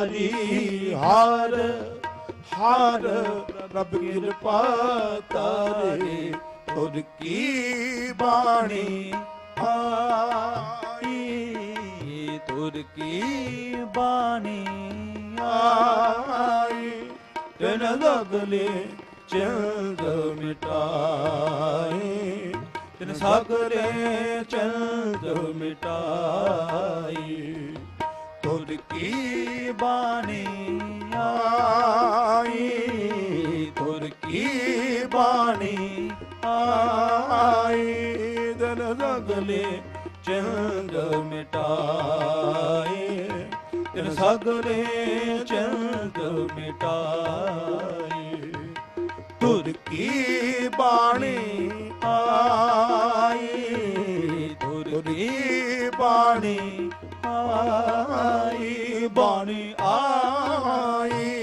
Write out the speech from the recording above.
ਵਾਰੀ ਹਾਰ ਹਾਰ, ਰੱਬ ਕਿਰਪਾ ਤਾਰੇ ਤੁਰ ਕੀ ਬਾਣੀ ਆਈ? ਤੁਰ ਕੀ ਬਾਣੀ ਆਈ? ਤਨ ਲਗਲੇ ਚੰਦ ਮਿਟਾਏ, ਤਨ ਸਾਗਰੇ ਚੰਦ ਮਿਟਾਈ ਤੁਰ ਕੀ ਬਾਣੀ ਆਈ? ਤੁਰ ਕੀ ਬਾਣੀ ਆਈ? ਦਨ ਦਗਲੇ ਚੰਦ ਮਿਟਾਏ। ਤਿਨ ਸਗਲੇ ਚੰਗ ਮਿਟਾਏ। ਤੁਰ ਕੀ ਬਾਣੀ ਆਈ? ਤੁਰ ਕੀ ਬਾਣੀ ਆਈ? ਬਾਣੀ ਆਈ।